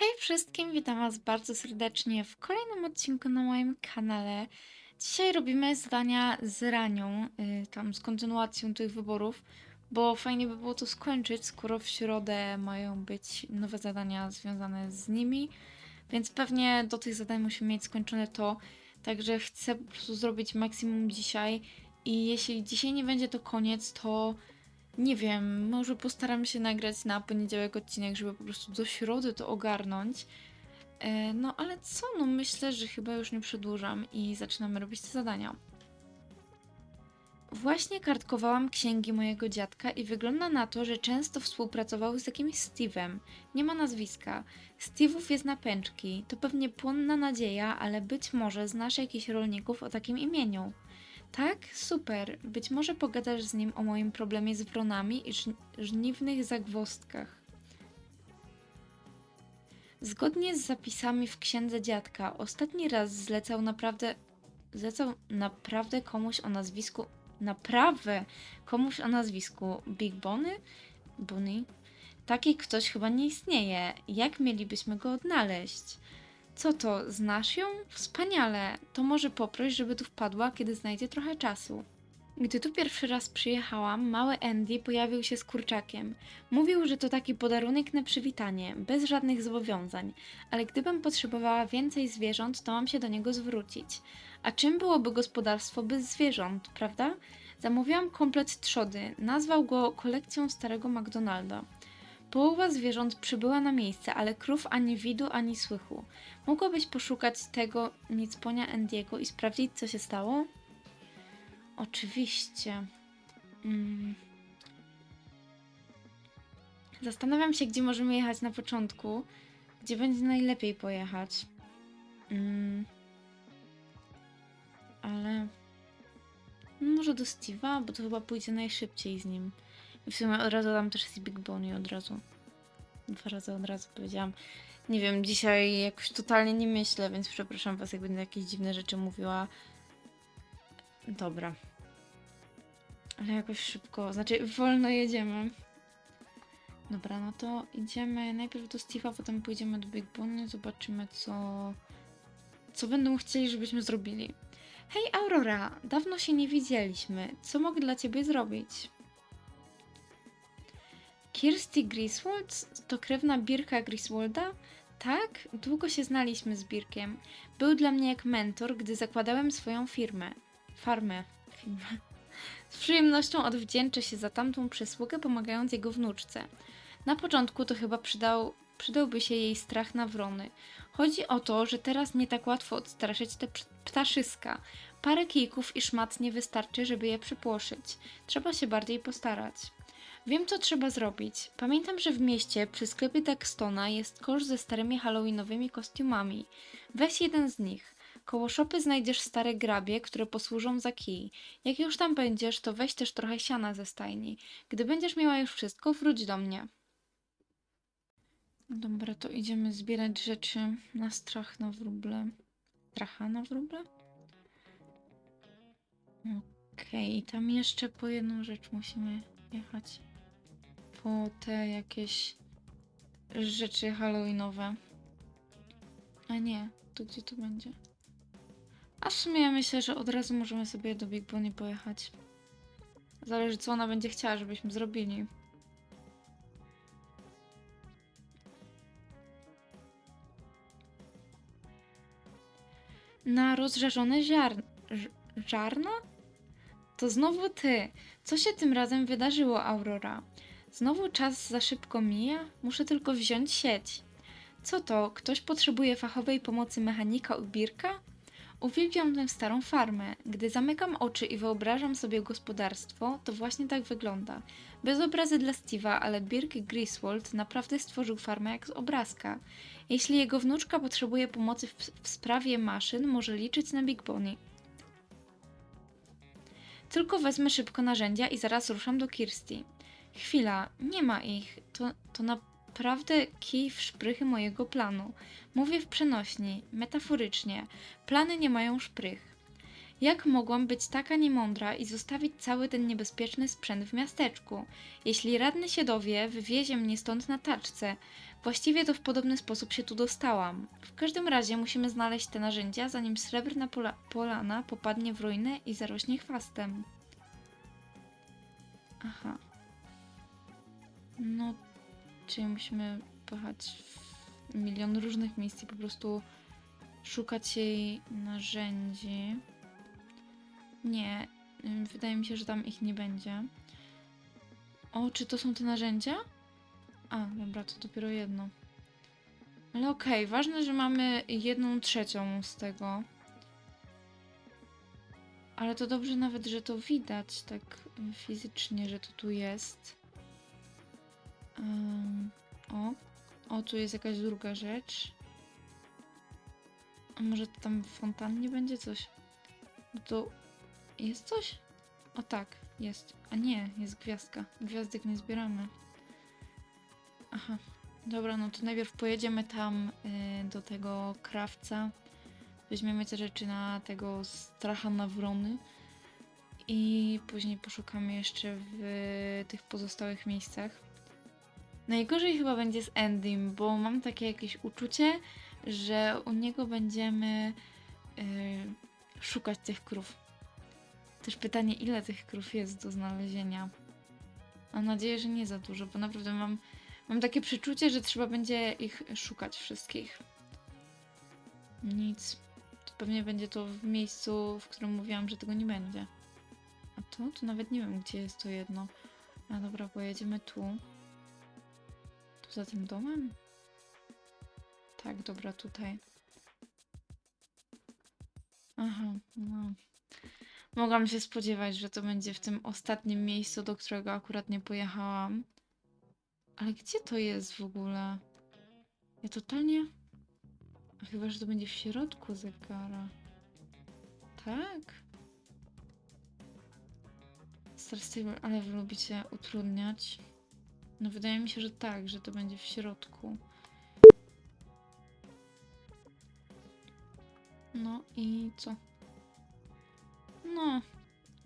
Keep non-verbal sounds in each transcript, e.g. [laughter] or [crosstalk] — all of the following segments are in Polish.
Hej wszystkim, witam Was bardzo serdecznie w kolejnym odcinku na moim kanale. Dzisiaj robimy zadania z Ranią, y, tam z kontynuacją tych wyborów, bo fajnie by było to skończyć, skoro w środę mają być nowe zadania związane z nimi, więc pewnie do tych zadań musimy mieć skończone to, także chcę po prostu zrobić maksimum dzisiaj i jeśli dzisiaj nie będzie to koniec, to nie wiem, może postaram się nagrać na poniedziałek odcinek, żeby po prostu do środy to ogarnąć. E, No ale co, no myślę, że chyba już nie przedłużam i zaczynamy robić te zadania. Właśnie kartkowałam księgi mojego dziadka i wygląda na to, że często współpracował z jakimś Steve'em. Nie ma nazwiska. Steve'ów jest na pęczki. To pewnie płonna nadzieja, ale być może znasz jakichś rolników o takim imieniu. Tak? Super. Być może pogadasz z nim o moim problemie z wronami i żni- żniwnych zagwozdkach. Zgodnie z zapisami w księdze dziadka, ostatni raz zlecał naprawdę. Zlecał naprawdę komuś o nazwisku. Naprawdę komuś o nazwisku Big Bonny? Bunny? Taki ktoś chyba nie istnieje. Jak mielibyśmy go odnaleźć? Co to, znasz ją? Wspaniale. To może poproś, żeby tu wpadła, kiedy znajdzie trochę czasu. Gdy tu pierwszy raz przyjechałam, mały Andy pojawił się z kurczakiem. Mówił, że to taki podarunek na przywitanie, bez żadnych zobowiązań, ale gdybym potrzebowała więcej zwierząt, to mam się do niego zwrócić. A czym byłoby gospodarstwo bez zwierząt, prawda? Zamówiłam komplet trzody, nazwał go kolekcją starego McDonalda. Połowa zwierząt przybyła na miejsce, ale krów ani widu, ani słychu. Mogłabyś poszukać tego nicponia Andiego i sprawdzić, co się stało? Oczywiście. Mm. Zastanawiam się, gdzie możemy jechać na początku. Gdzie będzie najlepiej pojechać. Mm. Ale. Może do Steve'a, bo to chyba pójdzie najszybciej z nim. I w sumie od razu tam też jest Big Bonnie od razu. Dwa razy od razu powiedziałam. Nie wiem, dzisiaj jakoś totalnie nie myślę, więc przepraszam was, jak będę jakieś dziwne rzeczy mówiła. Dobra. Ale jakoś szybko, znaczy wolno jedziemy. Dobra, no to idziemy najpierw do Steve'a, potem pójdziemy do Big Bonnie, zobaczymy co... Co będą chcieli, żebyśmy zrobili. Hej Aurora, dawno się nie widzieliśmy. Co mogę dla ciebie zrobić? Kirsty Griswold to krewna Birka Griswolda? Tak, długo się znaliśmy z Birkiem. Był dla mnie jak mentor, gdy zakładałem swoją firmę. Farmę. Firmę. Z przyjemnością odwdzięczę się za tamtą przysługę, pomagając jego wnuczce. Na początku to chyba przydał, przydałby się jej strach na wrony. Chodzi o to, że teraz nie tak łatwo odstraszyć te pt- ptaszyska. Parę kijków i szmat nie wystarczy, żeby je przypłoszyć. Trzeba się bardziej postarać. Wiem, co trzeba zrobić. Pamiętam, że w mieście przy sklepie Dextona jest kosz ze starymi halloweenowymi kostiumami. Weź jeden z nich. Koło szopy znajdziesz stare grabie, które posłużą za kij. Jak już tam będziesz, to weź też trochę siana ze stajni. Gdy będziesz miała już wszystko, wróć do mnie. Dobra, to idziemy zbierać rzeczy na strach na wróble. Stracha na wróble? Okej, tam jeszcze po jedną rzecz musimy jechać. Po te jakieś rzeczy halloweenowe. A nie, to gdzie to będzie? A w sumie ja myślę, że od razu możemy sobie do Big Bonnie pojechać. Zależy co ona będzie chciała, żebyśmy zrobili. Na rozżarzone ziarn... ż- żarno? To znowu ty. Co się tym razem wydarzyło, Aurora? Znowu czas za szybko mija? Muszę tylko wziąć sieć. Co to? Ktoś potrzebuje fachowej pomocy mechanika u Birka? Uwielbiam tę starą farmę. Gdy zamykam oczy i wyobrażam sobie gospodarstwo, to właśnie tak wygląda. Bez obrazy dla Steve'a, ale Birk Griswold naprawdę stworzył farmę jak z obrazka. Jeśli jego wnuczka potrzebuje pomocy w, w sprawie maszyn, może liczyć na Big Bonnie. Tylko wezmę szybko narzędzia i zaraz ruszam do Kirsty. Chwila, nie ma ich. To, to naprawdę kij w szprychy mojego planu. Mówię w przenośni, metaforycznie. Plany nie mają szprych. Jak mogłam być taka niemądra i zostawić cały ten niebezpieczny sprzęt w miasteczku? Jeśli radny się dowie, wywiezie mnie stąd na taczce. Właściwie to w podobny sposób się tu dostałam. W każdym razie musimy znaleźć te narzędzia, zanim srebrna pola polana popadnie w ruinę i zarośnie chwastem. Aha. No, czyli musimy pojechać w milion różnych miejsc i po prostu szukać jej narzędzi. Nie, wydaje mi się, że tam ich nie będzie. O, czy to są te narzędzia? A, dobra, to dopiero jedno. Ale okej, ważne, że mamy jedną trzecią z tego. Ale to dobrze nawet, że to widać tak fizycznie, że to tu jest. Ym, o, o, tu jest jakaś druga rzecz. A może tam w fontannie będzie coś? No to jest coś? O tak, jest. A nie, jest gwiazdka. Gwiazdek nie zbieramy. Aha. Dobra, no to najpierw pojedziemy tam y, do tego krawca. Weźmiemy te rzeczy na tego stracha na wrony. I później poszukamy jeszcze w tych pozostałych miejscach. Najgorzej chyba będzie z Endym, bo mam takie jakieś uczucie, że u niego będziemy y, szukać tych krów. Też pytanie, ile tych krów jest do znalezienia. Mam nadzieję, że nie za dużo, bo naprawdę mam, mam takie przeczucie, że trzeba będzie ich szukać wszystkich. Nic. To pewnie będzie to w miejscu, w którym mówiłam, że tego nie będzie. A to? To nawet nie wiem, gdzie jest to jedno. A dobra, pojedziemy tu. Za tym domem? Tak, dobra, tutaj. Aha, no. Mogłam się spodziewać, że to będzie w tym ostatnim miejscu, do którego akurat nie pojechałam. Ale gdzie to jest w ogóle? Ja totalnie... A Chyba, że to będzie w środku zegara. Tak? Star Stable, ale wy lubicie utrudniać. No wydaje mi się, że tak, że to będzie w środku. No i co? No,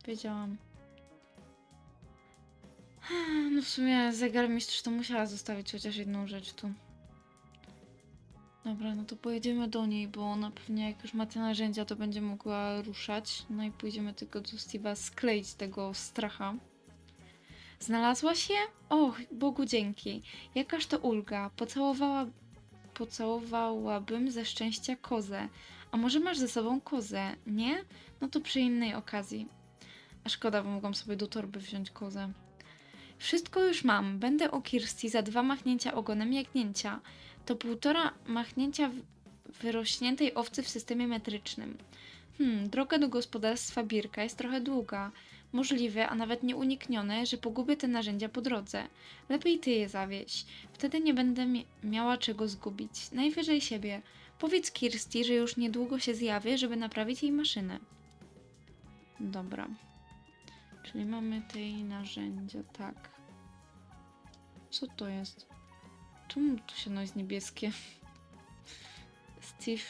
wiedziałam. No w sumie zegarmistrz to musiała zostawić chociaż jedną rzecz tu. Dobra, no to pojedziemy do niej, bo ona pewnie jak już ma te narzędzia, to będzie mogła ruszać. No i pójdziemy tylko do Steve'a skleić tego stracha. Znalazłaś je? Och, Bogu dzięki. Jakaż to ulga. Pocałowała... Pocałowałabym ze szczęścia kozę. A może masz ze sobą kozę, nie? No to przy innej okazji. A szkoda, bo mogłam sobie do torby wziąć kozę. Wszystko już mam. Będę u Kirsty za dwa machnięcia ogonem jagnięcia. To półtora machnięcia wyrośniętej owcy w systemie metrycznym. Hmm, droga do gospodarstwa Birka jest trochę długa. Możliwe, a nawet nieuniknione, że pogubię te narzędzia po drodze. Lepiej ty je zawieź. Wtedy nie będę mi- miała czego zgubić. Najwyżej siebie. Powiedz Kirsty, że już niedługo się zjawię, żeby naprawić jej maszynę. Dobra. Czyli mamy tej narzędzia, tak. Co to jest? Czemu tu się no jest niebieskie? Steve,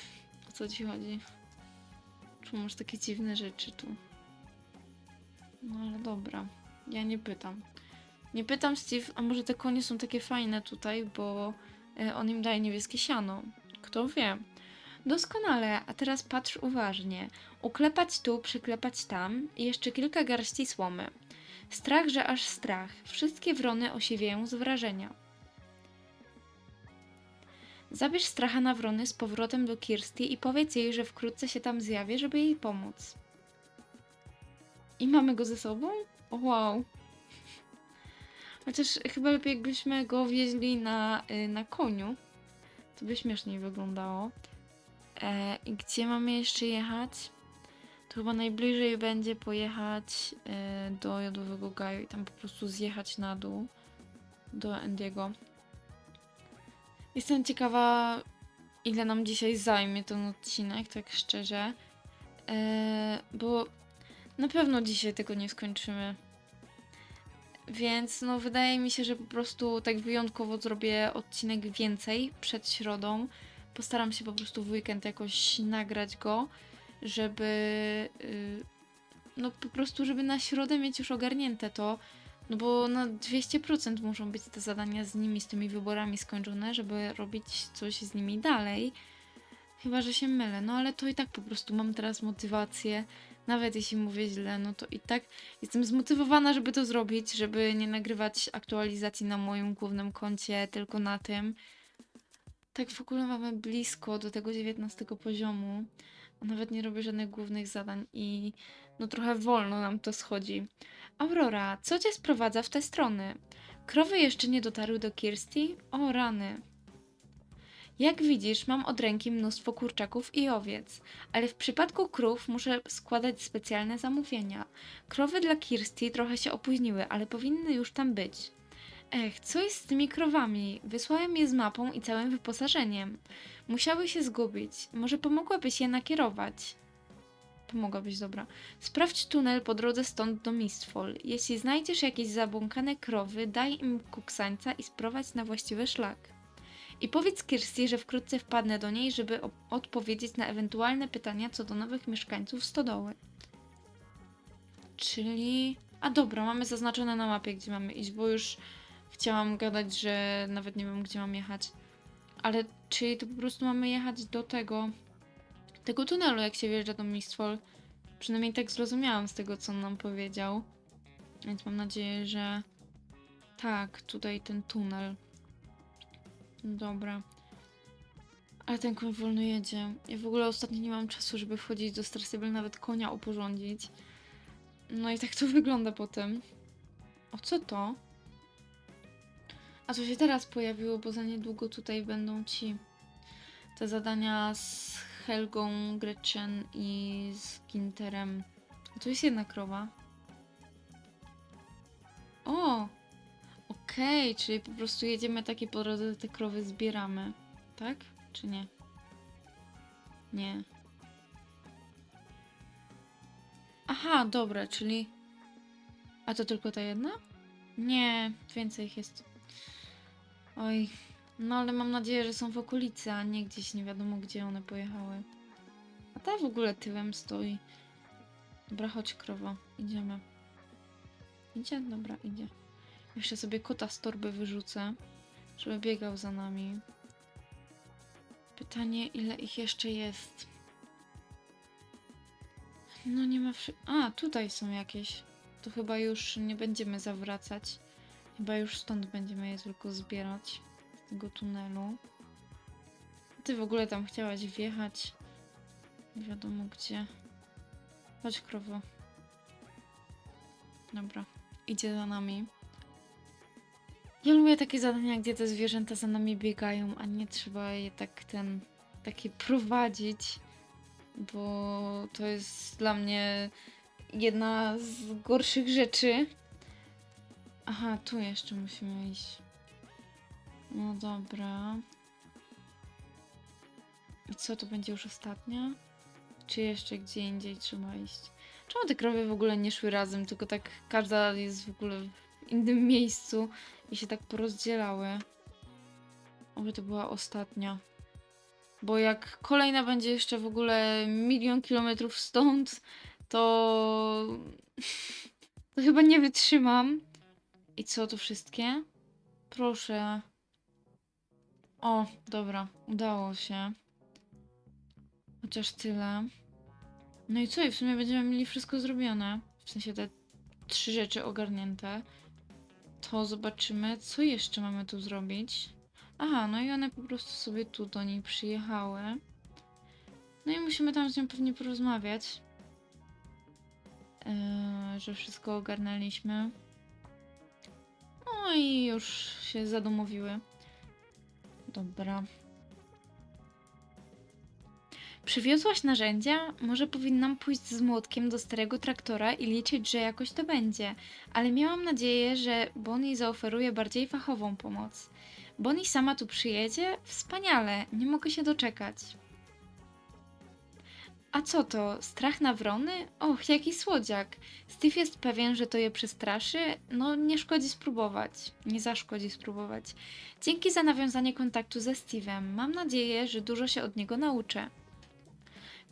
o co ci chodzi? Czemu masz takie dziwne rzeczy tu? No ale dobra, ja nie pytam. Nie pytam Steve, a może te konie są takie fajne tutaj, bo e, on im daje niebieskie siano. Kto wie? Doskonale, a teraz patrz uważnie. Uklepać tu, przyklepać tam i jeszcze kilka garści słomy. Strach, że aż strach. Wszystkie wrony osiwieją z wrażenia. Zabierz stracha na wrony z powrotem do Kirsty i powiedz jej, że wkrótce się tam zjawię, żeby jej pomóc. I mamy go ze sobą? Wow. Chociaż chyba lepiej jakbyśmy go wieźli na, y, na koniu. To by śmieszniej wyglądało. E, I gdzie mamy jeszcze jechać? To chyba najbliżej będzie pojechać e, do Jodowego Gaju i tam po prostu zjechać na dół do Endiego. Jestem ciekawa, ile nam dzisiaj zajmie ten odcinek, tak szczerze. E, bo na pewno dzisiaj tego nie skończymy. Więc no wydaje mi się, że po prostu tak wyjątkowo zrobię odcinek więcej przed środą. Postaram się po prostu w weekend jakoś nagrać go, żeby y, no po prostu, żeby na środę mieć już ogarnięte to, no bo na 200% muszą być te zadania z nimi, z tymi wyborami skończone, żeby robić coś z nimi dalej. Chyba, że się mylę, no ale to i tak po prostu mam teraz motywację. Nawet jeśli mówię źle, no to i tak jestem zmotywowana, żeby to zrobić, żeby nie nagrywać aktualizacji na moim głównym koncie, tylko na tym. Tak w ogóle mamy blisko do tego 19 poziomu, a nawet nie robię żadnych głównych zadań i no trochę wolno nam to schodzi. Aurora, co cię sprowadza w te strony? Krowy jeszcze nie dotarły do Kirsty? O rany. Jak widzisz, mam od ręki mnóstwo kurczaków i owiec, ale w przypadku krów muszę składać specjalne zamówienia. Krowy dla Kirsty trochę się opóźniły, ale powinny już tam być. Ech, co jest z tymi krowami? Wysłałem je z mapą i całym wyposażeniem. Musiały się zgubić. Może pomogłabyś je nakierować? Pomogłabyś, dobra. Sprawdź tunel po drodze stąd do Mistfall. Jeśli znajdziesz jakieś zabłąkane krowy, daj im kuksańca i sprowadź na właściwy szlak. I powiedz Kirsty, że wkrótce wpadnę do niej, żeby odpowiedzieć na ewentualne pytania co do nowych mieszkańców stodoły. Czyli... A dobra, mamy zaznaczone na mapie, gdzie mamy iść, bo już chciałam gadać, że nawet nie wiem, gdzie mam jechać. Ale czyli to po prostu mamy jechać do tego... tego tunelu, jak się wjeżdża do Mistfall. Przynajmniej tak zrozumiałam z tego, co on nam powiedział. Więc mam nadzieję, że... Tak, tutaj ten tunel. Dobra. Ale ten koń wolno jedzie. Ja w ogóle ostatnio nie mam czasu, żeby wchodzić do Strasybel, nawet konia uporządzić. No i tak to [laughs] wygląda potem. O co to? A co się teraz pojawiło, bo za niedługo tutaj będą ci te zadania z Helgą, Gretchen i z Ginterem. A tu jest jedna krowa. O! Okej, czyli po prostu jedziemy takie po drodze, te krowy zbieramy. Tak? Czy nie? Nie. Aha, dobra, czyli... A to tylko ta jedna? Nie, więcej ich jest. Oj, no ale mam nadzieję, że są w okolicy, a nie gdzieś nie wiadomo gdzie one pojechały. A ta w ogóle tyłem stoi. Dobra, chodź krowa, idziemy. Idzie? Dobra, idzie. Jeszcze sobie kota z torby wyrzucę, żeby biegał za nami. Pytanie, ile ich jeszcze jest? No nie ma. A, tutaj są jakieś. To chyba już nie będziemy zawracać. Chyba już stąd będziemy je tylko zbierać. Z tego tunelu. Ty w ogóle tam chciałaś wjechać. Nie wiadomo gdzie. Chodź krowo. Dobra. Idzie za nami. Ja lubię takie zadania, gdzie te zwierzęta za nami biegają, a nie trzeba je tak ten, takie prowadzić, bo to jest dla mnie jedna z gorszych rzeczy. Aha, tu jeszcze musimy iść. No dobra. I co, to będzie już ostatnia? Czy jeszcze gdzie indziej trzeba iść? Czemu te krowy w ogóle nie szły razem, tylko tak każda jest w ogóle innym miejscu i się tak porozdzielały? Oby to była ostatnia. Bo jak kolejna będzie jeszcze w ogóle milion kilometrów stąd, to... [laughs] to chyba nie wytrzymam. I co, to wszystkie? Proszę. O, dobra, udało się. Chociaż tyle. No i co? I w sumie będziemy mieli wszystko zrobione. W sensie te trzy rzeczy ogarnięte. To zobaczymy, co jeszcze mamy tu zrobić. Aha, no i one po prostu sobie tu do niej przyjechały. No i musimy tam z nią pewnie porozmawiać. Yy, że wszystko ogarnęliśmy. No i już się zadomowiły. Dobra. Przywiozłaś narzędzia? Może powinnam pójść z młotkiem do starego traktora i liczyć, że jakoś to będzie. Ale miałam nadzieję, że Bonnie zaoferuje bardziej fachową pomoc. Bonnie sama tu przyjedzie? Wspaniale, nie mogę się doczekać. A co to? Strach na wrony? Och, jaki słodziak. Steve jest pewien, że to je przestraszy? No, nie szkodzi spróbować. Nie zaszkodzi spróbować. Dzięki za nawiązanie kontaktu ze Steve'em. Mam nadzieję, że dużo się od niego nauczę.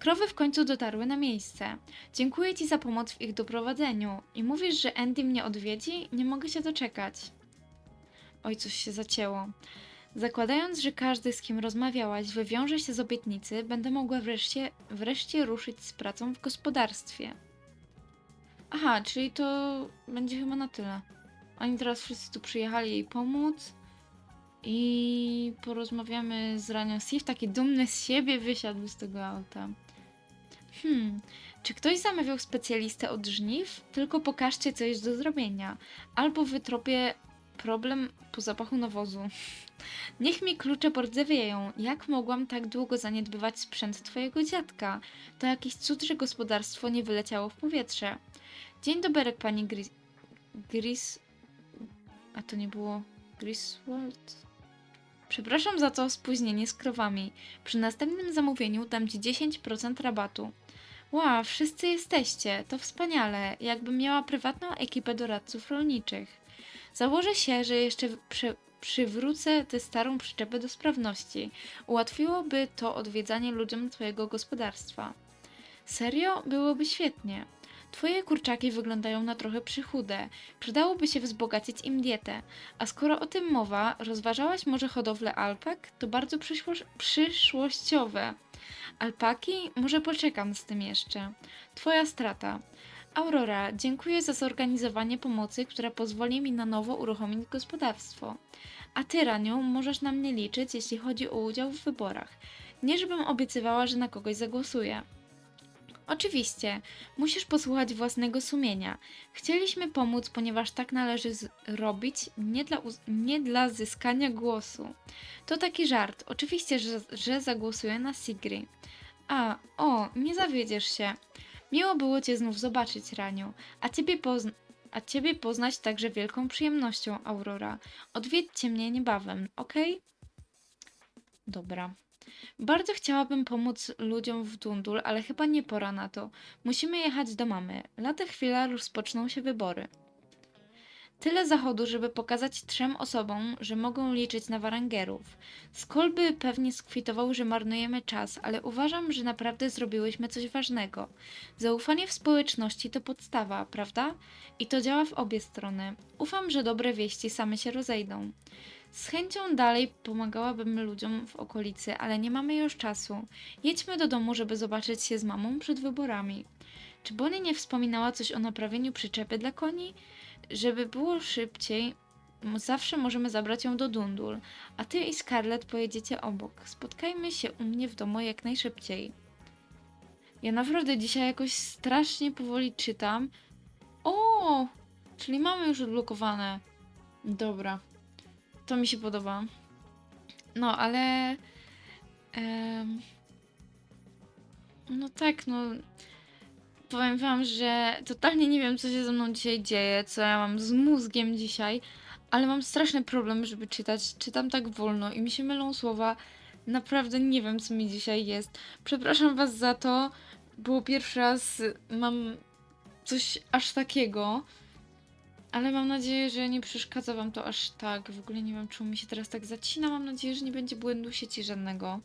Krowy w końcu dotarły na miejsce. Dziękuję ci za pomoc w ich doprowadzeniu. I mówisz, że Andy mnie odwiedzi? Nie mogę się doczekać. Oj, coś się zacięło. Zakładając, że każdy, z kim rozmawiałaś, wywiąże się z obietnicy, będę mogła wreszcie, wreszcie ruszyć z pracą w gospodarstwie. Aha, czyli to będzie chyba na tyle. Oni teraz wszyscy tu przyjechali jej pomóc. I porozmawiamy z Ranią Sif. Taki dumny z siebie wysiadł z tego auta. Hmm, czy ktoś zamawiał specjalistę od żniw? Tylko pokażcie, co jest do zrobienia. Albo wytropię problem po zapachu nawozu. [laughs] Niech mi klucze pordzewieją. Jak mogłam tak długo zaniedbywać sprzęt twojego dziadka? To jakiś cud, że gospodarstwo nie wyleciało w powietrze. Dzień dobry, pani Gris... Gris... A to nie było... Griswold? Przepraszam za to spóźnienie z krowami. Przy następnym zamówieniu dam ci 10% rabatu. Wow, wszyscy jesteście. To wspaniale. Jakbym miała prywatną ekipę doradców rolniczych. Założę się, że jeszcze przy, przywrócę tę starą przyczepę do sprawności. Ułatwiłoby to odwiedzanie ludziom twojego gospodarstwa. Serio? Byłoby świetnie. Twoje kurczaki wyglądają na trochę przychude. Przydałoby się wzbogacić im dietę. A skoro o tym mowa, rozważałaś może hodowlę alpak? To bardzo przyszło- przyszłościowe. Alpaki? Może poczekam z tym jeszcze. Twoja strata. Aurora, dziękuję za zorganizowanie pomocy, która pozwoli mi na nowo uruchomić gospodarstwo. A ty, Raniu, możesz na mnie liczyć, jeśli chodzi o udział w wyborach. Nie żebym obiecywała, że na kogoś zagłosuję. Oczywiście, musisz posłuchać własnego sumienia. Chcieliśmy pomóc, ponieważ tak należy zrobić, nie dla, nie dla zyskania głosu. To taki żart. Oczywiście, że, że zagłosuję na Sigri. A, o, nie zawiedziesz się. Miło było Cię znów zobaczyć, Raniu, a Ciebie, pozn- a ciebie poznać także wielką przyjemnością, Aurora. Odwiedźcie mnie niebawem, okej? Dobra. Bardzo chciałabym pomóc ludziom w Dundul, ale chyba nie pora na to. Musimy jechać do mamy. Lata chwila rozpoczną się wybory. Tyle zachodu, żeby pokazać trzem osobom, że mogą liczyć na warangerów. Skolby pewnie skwitował, że marnujemy czas, ale uważam, że naprawdę zrobiłyśmy coś ważnego. Zaufanie w społeczności to podstawa, prawda? I to działa w obie strony. Ufam, że dobre wieści same się rozejdą. Z chęcią dalej pomagałabym ludziom w okolicy, ale nie mamy już czasu. Jedźmy do domu, żeby zobaczyć się z mamą przed wyborami. Czy Bonnie nie wspominała coś o naprawieniu przyczepy dla koni? Żeby było szybciej, zawsze możemy zabrać ją do Dundul, a ty i Scarlett pojedziecie obok. Spotkajmy się u mnie w domu jak najszybciej. Ja naprawdę dzisiaj jakoś strasznie powoli czytam. O! Czyli mamy już odblokowane. Dobra. To mi się podoba. No, ale. em, no tak, no. Powiem wam, że totalnie nie wiem, co się ze mną dzisiaj dzieje, co ja mam z mózgiem dzisiaj, ale mam straszny problem, żeby czytać. Czytam tak wolno i mi się mylą słowa. Naprawdę nie wiem, co mi dzisiaj jest. Przepraszam was za to, bo pierwszy raz mam coś aż takiego. Ale mam nadzieję, że nie przeszkadza wam to aż tak. W ogóle nie wiem, czemu mi się teraz tak zacina. Mam nadzieję, że nie będzie błędu sieci żadnego.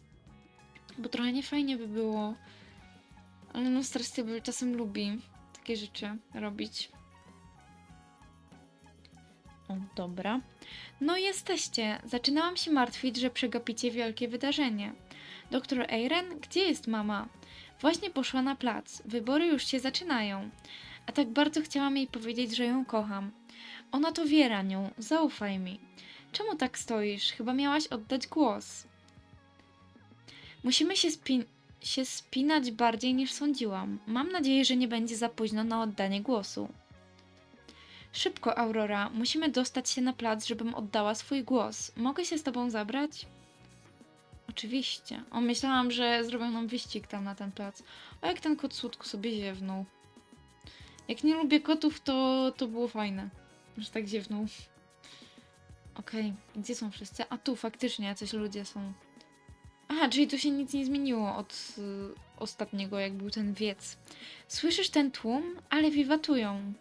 Bo trochę nie fajnie by było. Ale no Star czasem lubi takie rzeczy robić. O, dobra. No jesteście. Zaczynałam się martwić, że przegapicie wielkie wydarzenie. Doktor Eiren, gdzie jest mama? Właśnie poszła na plac. Wybory już się zaczynają. A tak bardzo chciałam jej powiedzieć, że ją kocham. Ona to wie, Ranią. Zaufaj mi. Czemu tak stoisz? Chyba miałaś oddać głos. Musimy się, spin- się spinać bardziej niż sądziłam. Mam nadzieję, że nie będzie za późno na oddanie głosu. Szybko, Aurora. Musimy dostać się na plac, żebym oddała swój głos. Mogę się z tobą zabrać? Oczywiście. O, myślałam, że zrobią nam wyścig tam na ten plac. O, jak ten kot słodko sobie ziewnął. Jak nie lubię kotów, to, to było fajne, że tak ziewnął. Okej, gdzie są wszyscy? A tu faktycznie jacyś ludzie są. Aha, czyli tu się nic nie zmieniło od y, ostatniego, jak był ten wiec. Słyszysz ten tłum? Ale wiwatują.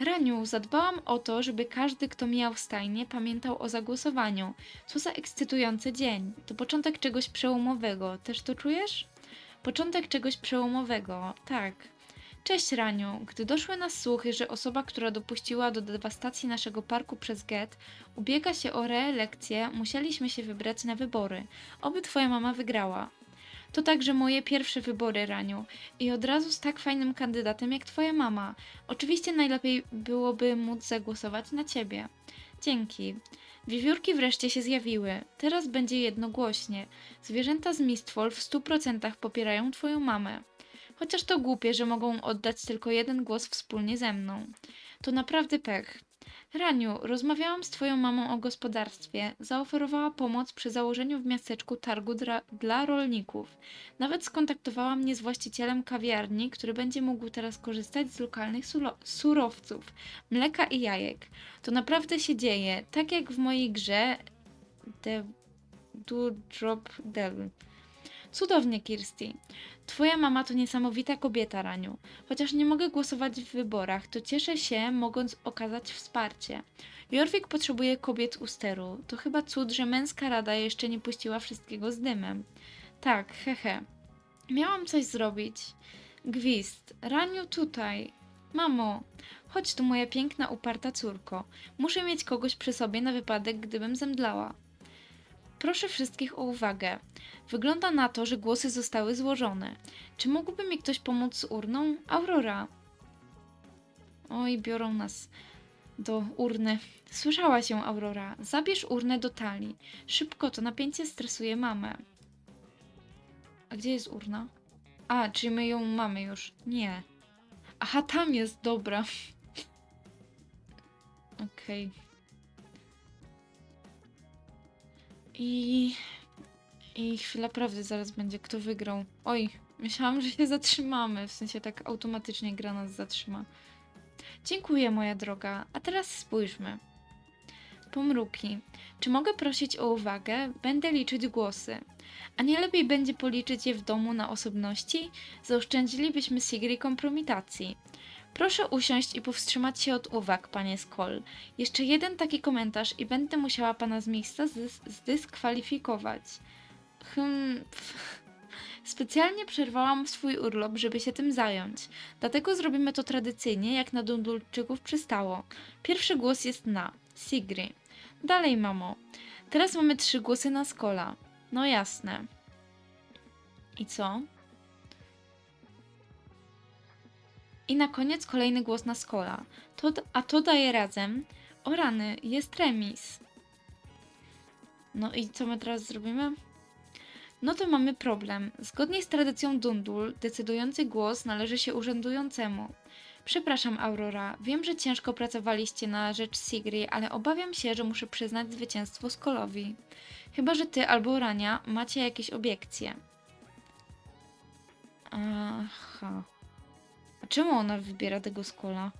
Raniu, zadbałam o to, żeby każdy, kto mijał stajnie, pamiętał o zagłosowaniu. Co za ekscytujący dzień. To początek czegoś przełomowego. Też to czujesz? Początek czegoś przełomowego, tak. Cześć Raniu. Gdy doszły nas słuchy, że osoba, która dopuściła do dewastacji naszego parku przez get, ubiega się o reelekcję, musieliśmy się wybrać na wybory. Oby twoja mama wygrała. To także moje pierwsze wybory, Raniu. I od razu z tak fajnym kandydatem jak twoja mama. Oczywiście najlepiej byłoby móc zagłosować na ciebie. Dzięki. Wiewiórki wreszcie się zjawiły. Teraz będzie jednogłośnie. Zwierzęta z Mistfall w 100% popierają twoją mamę. Chociaż to głupie, że mogą oddać tylko jeden głos wspólnie ze mną. To naprawdę pech. Raniu, rozmawiałam z twoją mamą o gospodarstwie. Zaoferowała pomoc przy założeniu w miasteczku targu dra- dla rolników. Nawet skontaktowała mnie z właścicielem kawiarni, który będzie mógł teraz korzystać z lokalnych surowców, mleka i jajek. To naprawdę się dzieje, tak jak w mojej grze The Do Drop Devil. Cudownie, Kirsty. Twoja mama to niesamowita kobieta, Raniu. Chociaż nie mogę głosować w wyborach, to cieszę się, mogąc okazać wsparcie. Jorvik potrzebuje kobiet u steru. To chyba cud, że męska rada jeszcze nie puściła wszystkiego z dymem. Tak, hehe. Miałam coś zrobić. Gwizd. Raniu tutaj. Mamo, chodź tu moja piękna, uparta córko. Muszę mieć kogoś przy sobie na wypadek, gdybym zemdlała. Proszę wszystkich o uwagę. Wygląda na to, że głosy zostały złożone. Czy mógłby mi ktoś pomóc z urną? Aurora. Oj, biorą nas do urny. Słyszała się Aurora. Zabierz urnę do talii. Szybko, to napięcie stresuje mamę. A gdzie jest urna? A, czyli my ją mamy już. Nie. Aha, tam jest, dobra. [laughs] Okej. I... I chwila prawdy zaraz będzie, kto wygrał. Oj, myślałam, że się zatrzymamy. W sensie tak automatycznie gra nas zatrzyma. Dziękuję, moja droga. A teraz spójrzmy. Pomruki. Czy mogę prosić o uwagę? Będę liczyć głosy. A nie lepiej będzie policzyć je w domu na osobności? Zaoszczędzilibyśmy Sigri kompromitacji. Proszę usiąść i powstrzymać się od uwag, panie Skoll. Jeszcze jeden taki komentarz i będę musiała pana z miejsca zdys- zdyskwalifikować. Hmm. Specjalnie przerwałam swój urlop, żeby się tym zająć. Dlatego zrobimy to tradycyjnie, jak na Dundulczyków przystało. Pierwszy głos jest na. Sigri. Dalej, mamo. Teraz mamy trzy głosy na Skola. No jasne. I co? I na koniec kolejny głos na Skola. To, a to daje razem. O rany, jest remis. No i co my teraz zrobimy? No to mamy problem. Zgodnie z tradycją Dundul, decydujący głos należy się urzędującemu. Przepraszam, Aurora. Wiem, że ciężko pracowaliście na rzecz Sigri, ale obawiam się, że muszę przyznać zwycięstwo Skolowi. Chyba, że ty albo Rania macie jakieś obiekcje. Aha. Czemu ona wybiera tego Skola?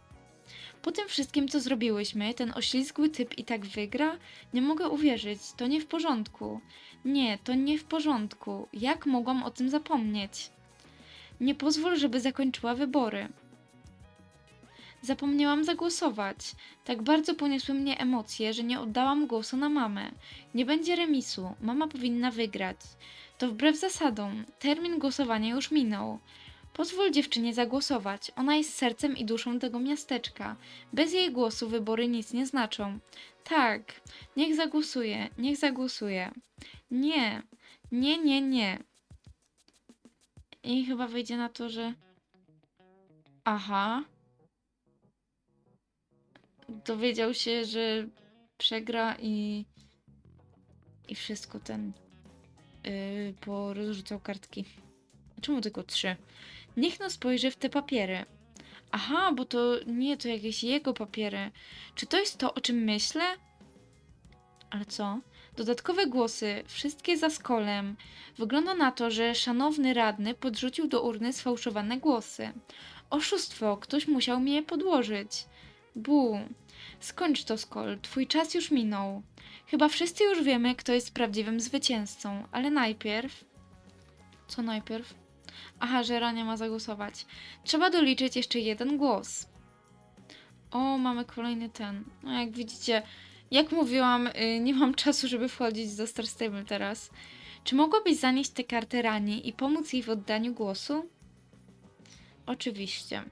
Po tym wszystkim, co zrobiłyśmy, ten oślizgły typ i tak wygra? Nie mogę uwierzyć, to nie w porządku. Nie, to nie w porządku. Jak mogłam o tym zapomnieć? Nie pozwól, żeby zakończyła wybory. Zapomniałam zagłosować. Tak bardzo poniosły mnie emocje, że nie oddałam głosu na mamę. Nie będzie remisu. Mama powinna wygrać. To wbrew zasadom. Termin głosowania już minął. Pozwól dziewczynie zagłosować. Ona jest sercem i duszą tego miasteczka. Bez jej głosu wybory nic nie znaczą. Tak, niech zagłosuje, niech zagłosuje. Nie, nie, nie, nie. I chyba wyjdzie na to, że. Aha. Dowiedział się, że przegra i. I wszystko ten. Yy, porozrzucał kartki. Czemu tylko trzy? Niech no spojrzy w te papiery. Aha, bo to nie, to jakieś jego papiery. Czy to jest to, o czym myślę? Ale co? Dodatkowe głosy, wszystkie za skolem. Wygląda na to, że szanowny radny podrzucił do urny sfałszowane głosy. Oszustwo, ktoś musiał mi je podłożyć. Bu. Skończ to, Skol, twój czas już minął. Chyba wszyscy już wiemy, kto jest prawdziwym zwycięzcą, ale najpierw... Co najpierw? Aha, że Rania ma zagłosować. Trzeba doliczyć jeszcze jeden głos. O, mamy kolejny ten. No jak widzicie, jak mówiłam, y, nie mam czasu, żeby wchodzić do Star Stable teraz. Czy mogłabyś zanieść te karty Rani i pomóc jej w oddaniu głosu? Oczywiście.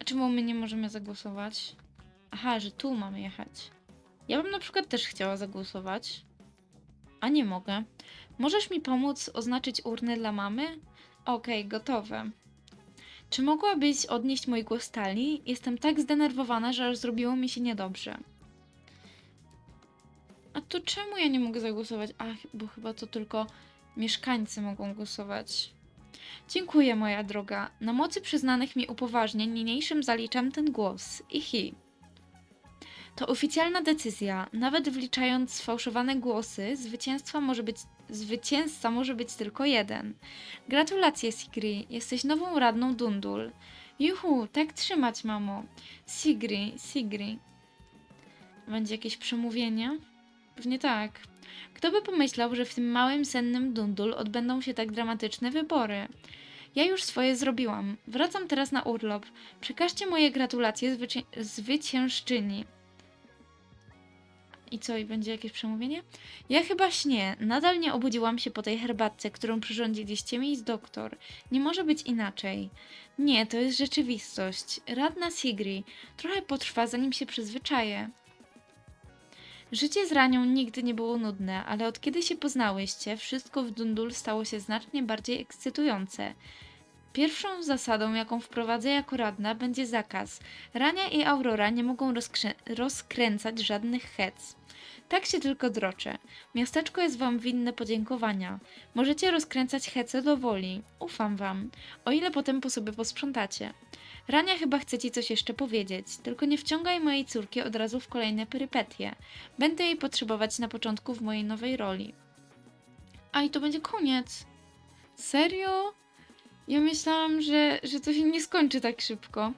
A czemu my nie możemy zagłosować? Aha, że tu mamy jechać. Ja bym na przykład też chciała zagłosować. A nie mogę. Możesz mi pomóc oznaczyć urny dla mamy? Okej, gotowe. Czy mogłabyś odnieść mój głos Tali? Jestem tak zdenerwowana, że aż zrobiło mi się niedobrze. A to czemu ja nie mogę zagłosować? Ach, bo chyba to tylko mieszkańcy mogą głosować. Dziękuję, moja droga. Na mocy przyznanych mi upoważnień niniejszym zaliczam ten głos. Ihi. To oficjalna decyzja. Nawet wliczając sfałszowane głosy, zwycięstwa może być, zwycięzca może być tylko jeden. Gratulacje, Sigri. Jesteś nową radną Dundul. Juhu, tak trzymać, mamo. Sigri, Sigri. Będzie jakieś przemówienie? Pewnie tak. Kto by pomyślał, że w tym małym, sennym Dundul odbędą się tak dramatyczne wybory? Ja już swoje zrobiłam. Wracam teraz na urlop. Przekażcie moje gratulacje zwycię- zwyciężczyni. I co, i będzie jakieś przemówienie? Ja chyba śnię. Nadal nie obudziłam się po tej herbatce, którą przyrządziliście mi z doktor. Nie może być inaczej. Nie, to jest rzeczywistość. Radna Sigri. Trochę potrwa, zanim się przyzwyczaję. Życie z Ranią nigdy nie było nudne, ale od kiedy się poznałyście, wszystko w Dundul stało się znacznie bardziej ekscytujące. Pierwszą zasadą, jaką wprowadzę jako radna, będzie zakaz. Rania i Aurora nie mogą rozkrę- rozkręcać żadnych hec. Tak się tylko droczę. Miasteczko jest wam winne podziękowania. Możecie rozkręcać hece do woli. Ufam wam. O ile potem po sobie posprzątacie. Rania chyba chce ci coś jeszcze powiedzieć, tylko nie wciągaj mojej córki od razu w kolejne perypetie. Będę jej potrzebować na początku w mojej nowej roli. A i to będzie koniec. Serio? Ja myślałam, że, że to się nie skończy tak szybko.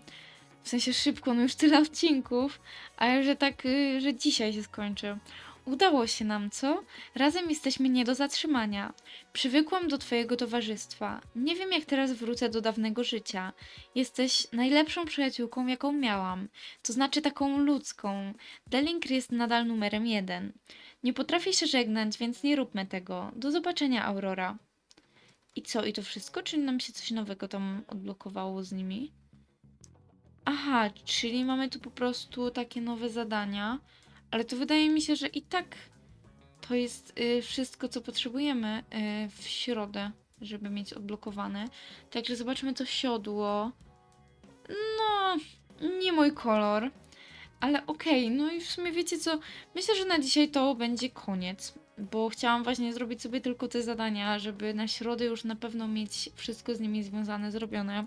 W sensie szybko, no już tyle odcinków, ale że tak, y, że dzisiaj się skończy. Udało się nam, co? Razem jesteśmy nie do zatrzymania. Przywykłam do Twojego towarzystwa. Nie wiem, jak teraz wrócę do dawnego życia. Jesteś najlepszą przyjaciółką, jaką miałam. To znaczy taką ludzką. Delinkr jest nadal numerem jeden. Nie potrafię się żegnać, więc nie róbmy tego. Do zobaczenia, Aurora. I co, i to wszystko? Czy nam się coś nowego tam odblokowało z nimi? Aha, czyli mamy tu po prostu takie nowe zadania, ale to wydaje mi się, że i tak to jest y, wszystko, co potrzebujemy y, w środę, żeby mieć odblokowane. Także zobaczmy to siodło. No, nie mój kolor. Ale okej, no i w sumie wiecie co, myślę, że na dzisiaj to będzie koniec, bo chciałam właśnie zrobić sobie tylko te zadania, żeby na środę już na pewno mieć wszystko z nimi związane, zrobione.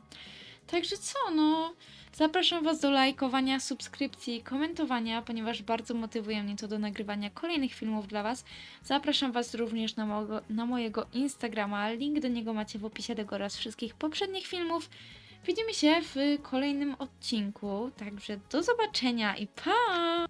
Także co, no, zapraszam Was do lajkowania, subskrypcji, komentowania, ponieważ bardzo motywuje mnie to do nagrywania kolejnych filmów dla Was. Zapraszam Was również na, mojego, na mojego Instagrama, link do niego macie w opisie tego oraz wszystkich poprzednich filmów. Widzimy się w kolejnym odcinku, także do zobaczenia i pa!